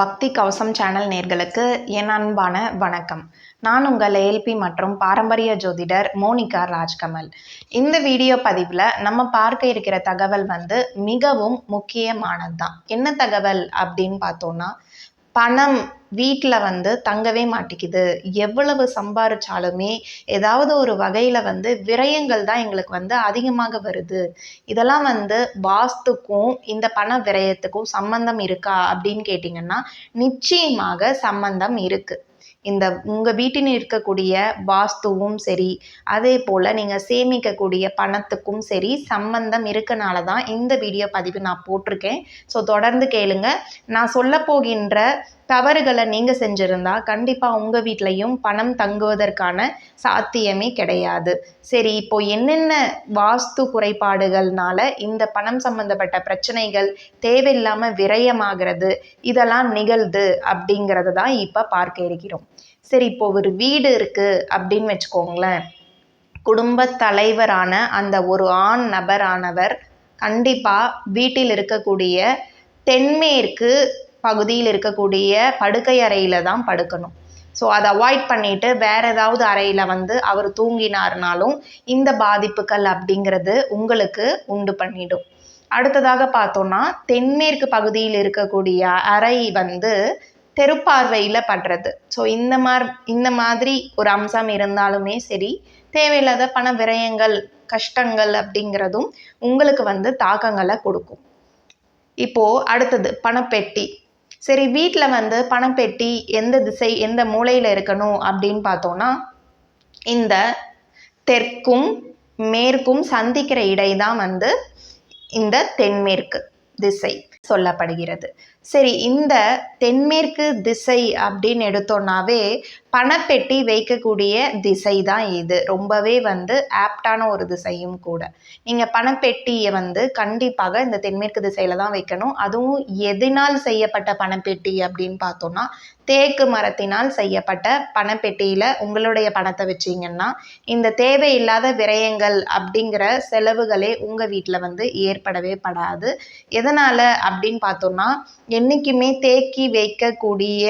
பக்தி கவசம் சேனல் நேர்களுக்கு என் அன்பான வணக்கம். நான் உங்கள் ஏல்பி மற்றும் பாரம்பரிய ஜோதிடர் மோனிகா ராஜ்கமல். இந்த வீடியோ பதிவில் நம்ம பார்க்க இருக்கிற தகவல் வந்து மிகவும் முக்கியமானது தான் என்ன தகவல் அப்படின்னு பார்த்தோன்னா பணம் வீட்டில் வந்து தங்கவே மாட்டேங்குது எவ்வளவு சம்பாரிச்சாலுமே ஏதாவது ஒரு வகையில் வந்து விரயங்கள் தான் எங்களுக்கு வந்து அதிகமாக வருது. இதெல்லாம் வந்து வாஸ்துக்கும் இந்த பண விரயத்துக்கும் சம்பந்தம் இருக்கா அப்படின்னு கேட்டிங்கன்னா நிச்சயமாக சம்பந்தம் இருக்குது இந்த உங்கள் வீட்டில் இருக்கக்கூடிய வாஸ்துவும் சரி அதே போல் நீங்கள் சேமிக்கக்கூடிய பணத்துக்கும் சரி சம்பந்தம் இருக்கனால தான் இந்த வீடியோ பதிவு நான் போட்டிருக்கேன். ஸோ தொடர்ந்து கேளுங்க. நான் சொல்ல போகின்ற தவறுகளை நீங்கள் செஞ்சுருந்தா கண்டிப்பாக உங்கள் வீட்லேயும் பணம் தங்குவதற்கான சாத்தியமே கிடையாது. சரி இப்போ என்னென்ன வாஸ்து குறைபாடுகள்னால இந்த பணம் சம்பந்தப்பட்ட பிரச்சனைகள் தேவையில்லாமல் விரயமாகிறது இதெல்லாம் நிகழ்து அப்படிங்கிறத தான் இப்போ பார்க்க இருக்கிறோம். சரி இப்போ ஒரு வீடு இருக்குது அப்படின்னு வச்சுக்கோங்களேன். குடும்ப தலைவரான அந்த ஒரு ஆண் நபரானவர் கண்டிப்பாக வீட்டில் இருக்கக்கூடிய தென்மேற்கு பகுதியில் இருக்கக்கூடிய படுக்கை அறையில் தான் படுக்கணும். ஸோ அதை அவாய்ட் பண்ணிட்டு வேற ஏதாவது அறையில் வந்து அவர் தூங்கினார்னாலும் இந்த பாதிப்புகள் அப்படிங்கிறது உங்களுக்கு உண்டு பண்ணிடும். அடுத்ததாக பார்த்தோன்னா தென்மேற்கு பகுதியில் இருக்கக்கூடிய அறை வந்து தெருப்பார்வையில் படுறது. ஸோ இந்த மாதிரி இந்த மாதிரி ஒரு அம்சம் இருந்தாலுமே சரி தேவையில்லாத பண விரயங்கள் கஷ்டங்கள் அப்படிங்கிறதும் உங்களுக்கு வந்து தாக்கங்களை கொடுக்கும். இப்போது அடுத்தது பணப்பெட்டி. சரி வீட்டில் வந்து பணப்பெட்டி எந்த திசை எந்த மூலையில் இருக்கணும் அப்படின்னு பார்த்தோன்னா இந்த தெற்கும் மேற்கும் சந்திக்கிற இடை தான் வந்து இந்த தென்மேற்கு திசை சொல்லப்படுகிறது. சரி இந்த தென்மேற்கு திசை அப்படின்னு எடுத்தோன்னாவே பணப்பெட்டி வைக்கக்கூடிய திசை தான் இது. ரொம்பவே வந்து ஆப்டான ஒரு திசையும் கூட. நீங்கள் பணப்பெட்டியை வந்து கண்டிப்பாக இந்த தென்மேற்கு திசையில் தான் வைக்கணும். அதுவும் எதனால் செய்யப்பட்ட பணப்பெட்டி அப்படின்னு பார்த்தோன்னா தேக்கு மரத்தினால் செய்யப்பட்ட பணப்பெட்டியில் உங்களுடைய பணத்தை வச்சிங்கன்னா இந்த தேவையில்லாத விரயங்கள் அப்படிங்கிற செலவுகளே உங்கள் வீட்டில் வந்து ஏற்படவே படாது. எதனால் அப்படின்னு பார்த்தோன்னா என்றைக்குமே தேக்கி வைக்கக்கூடிய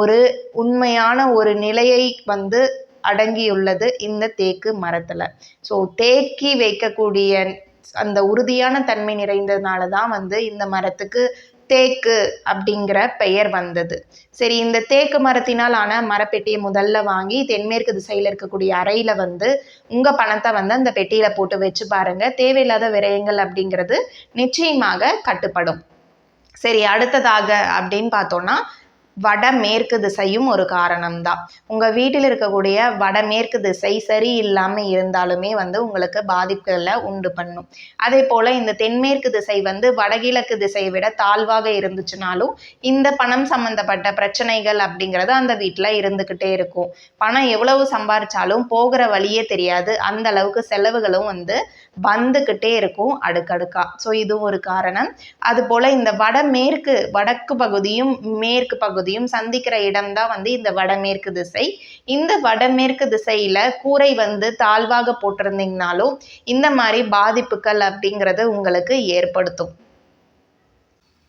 ஒரு உண்மையான ஒரு நிலையை வந்து அடங்கியுள்ளது இந்த தேக்கு மரத்தில். ஸோ தேக்கி வைக்கக்கூடிய அந்த உறுதியான தன்மை நிறைந்ததுனால தான் வந்து இந்த மரத்துக்கு தேக்கு அப்படிங்கிற பெயர் வந்தது. சரி இந்த தேக்கு மரத்தினால் ஆன மரப்பெட்டியை முதல்ல வாங்கி தென்மேற்கு திசையில் இருக்கக்கூடிய அறையில் வந்து உங்கள் பணத்தை வந்து அந்த பெட்டியில் போட்டு வச்சு பாருங்கள் தேவையில்லாத விரயங்கள் அப்படிங்கிறது நிச்சயமாக கட்டுப்படும். சரி அடுத்ததாக அப்படின்னு பார்த்தோன்னா வடமேற்கு திசையும் ஒரு காரணம்தான். உங்கள் வீட்டில் இருக்கக்கூடிய வடமேற்கு திசை சரியில்லாமல் இருந்தாலுமே வந்து உங்களுக்கு பாதிப்புகளை உண்டு பண்ணும். அதே போல் இந்த தென்மேற்கு திசை வந்து வடகிழக்கு திசையை விட தாழ்வாக இருந்துச்சுனாலும் இந்த பணம் சம்மந்தப்பட்ட பிரச்சனைகள் அப்படிங்கிறது அந்த வீட்டில் இருந்துக்கிட்டே இருக்கும். பணம் எவ்வளவு சம்பாரிச்சாலும் போகிற வழியே தெரியாது. அந்த அளவுக்கு செலவுகளும் வந்து வந்துக்கிட்டே இருக்கும் அடுக்கடுக்கா. ஸோ இதுவும் ஒரு காரணம். அதுபோல் இந்த வடமேற்கு வடக்கு பகுதியும் மேற்கு பகுதி பகுதியும் சந்திக்கிற இடம்தான் வந்து இந்த வடமேற்கு திசை. இந்த வடமேற்கு திசையில கூரை வந்து தாழ்வாக போட்டிருந்தீங்கனாலும் இந்த மாதிரி பாதிப்புகள் அப்படிங்கிறது உங்களுக்கு ஏற்படுத்தும்.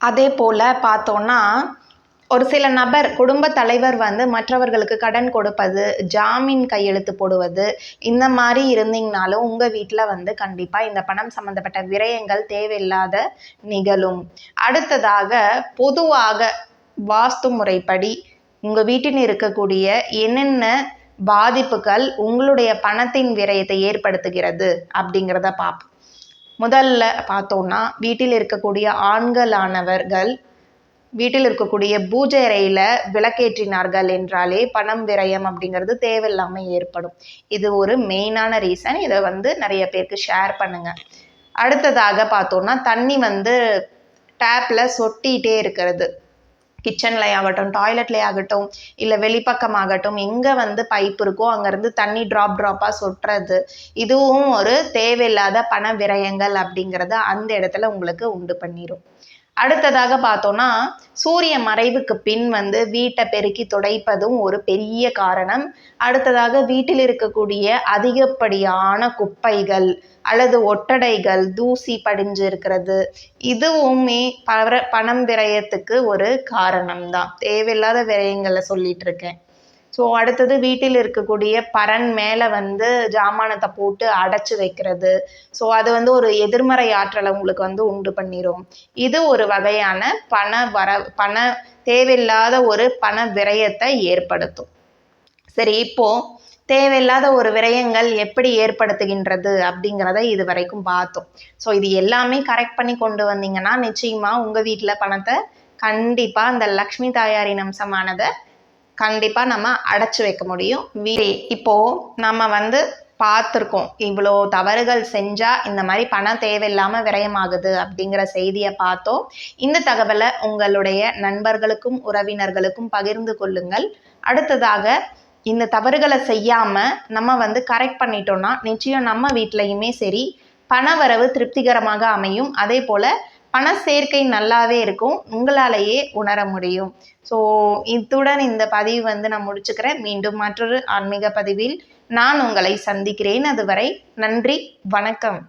அதே போல பார்த்தோன்னா ஒரு சில நபர் குடும்ப தலைவர் வந்து மற்றவர்களுக்கு கடன் கொடுப்பது ஜாமீன் கையெழுத்து போடுவது இந்த மாதிரி இருந்தீங்கனாலும் உங்கள் வீட்டில் வந்து கண்டிப்பாக இந்த பணம் சம்மந்தப்பட்ட விரயங்கள் தேவையில்லாத நிகழும். அடுத்ததாக பொதுவாக வாஸ்து முறைப்படி உங்கள் வீட்டில் இருக்கக்கூடிய என்னென்ன பாதிப்புகள் உங்களுடைய பணத்தின் விரயத்தை ஏற்படுத்துகிறது அப்படிங்கிறத பார்ப்போம். முதல்ல பார்த்தோன்னா வீட்டில் இருக்கக்கூடிய ஆண்களானவர்கள் வீட்டில் இருக்கக்கூடிய பூஜை அறையில் விளக்கேற்றினார்கள் என்றாலே பணம் விரயம் அப்படிங்கிறது தேவையில்லாமல் ஏற்படும். இது ஒரு மெயினான ரீசன் இதை வந்து நிறைய பேருக்கு ஷேர் பண்ணுங்கள் அடுத்ததாக பார்த்தோன்னா தண்ணி வந்து டேப்பில் சொட்டிகிட்டே இருக்கிறது. கிச்சன்லேயே ஆகட்டும் டாய்லெட்லேயே ஆகட்டும் இல்லை வெளிப்பக்கம் ஆகட்டும் எங்கே வந்து பைப் இருக்கோ அங்கேருந்து தண்ணி ட்ராப் ட்ராப்பாக சொட்டுறது. இதுவும் ஒரு தேவையில்லாத பண விரயங்கள் அப்படிங்கிறத அந்த இடத்துல உங்களுக்கு உண்டு பண்ணிடும் அடுத்ததாக பார்த்தோம்னா சூரிய மறைவுக்கு பின் வந்து வீட்டை பெருக்கி துடைப்பதும் ஒரு பெரிய காரணம். அடுத்ததாக வீட்டில் இருக்கக்கூடிய அதிகப்படியான குப்பைகள் அல்லது ஒட்டடைகள் தூசி படிஞ்சு இருக்கிறது இதுவுமே பர பணம் விரயத்துக்கு ஒரு காரணம்தான். தேவையில்லாத விரயங்களை சொல்லிட்டு இருக்கேன். ஸோ அடுத்தது வீட்டில் இருக்கக்கூடிய பரன் மேலே வந்து ஜாமானத்தை போட்டு அடைச்சி வைக்கிறது. ஸோ அது வந்து ஒரு எதிர்மறை ஆற்றலை உங்களுக்கு வந்து உண்டு பண்ணிடும் இது ஒரு வகையான பண வர பண தேவையில்லாத ஒரு பண விரயத்தை ஏற்படுத்தும். சரி இப்போ தேவையில்லாத ஒரு விரயங்கள் எப்படி ஏற்படுத்துகின்றது அப்படிங்கிறத இது வரைக்கும் பார்த்தோம். ஸோ இது எல்லாமே கரெக்ட் பண்ணி கொண்டு வந்தீங்கன்னா நிச்சயமாக உங்கள் வீட்டில் பணத்தை கண்டிப்பாக அந்த லக்ஷ்மி தாயாரின் அம்சமானதை கண்டிப்பாக நம்ம அடைச்சி வைக்க முடியும். வீ இப்போது நம்ம வந்து பார்த்துருக்கோம் இவ்வளோ தவறுகள் செஞ்சால் இந்த மாதிரி பணம் தேவையில்லாமல் விரயமாகுது அப்படிங்கிற செய்தியை பார்த்தோம். இந்த தகவலை உங்களுடைய நண்பர்களுக்கும் உறவினர்களுக்கும் பகிர்ந்து கொள்ளுங்கள். அடுத்ததாக இந்த தவறுகளை செய்யாமல் நம்ம வந்து கரெக்ட் பண்ணிட்டோம்னா நிச்சயம் நம்ம வீட்லேயுமே சரி பணவரவு திருப்திகரமாக அமையும். அதே போல் பண சேர்க்கை நல்லாவே இருக்கும். உங்களாலேயே உணர முடியும். ஸோ இத்துடன் இந்த பதிவு வந்து நான் முடிச்சுக்கிறேன். மீண்டும் மற்றொரு ஆன்மீக பதிவில் நான் உங்களை சந்திக்கிறேன். அதுவரை நன்றி வணக்கம்.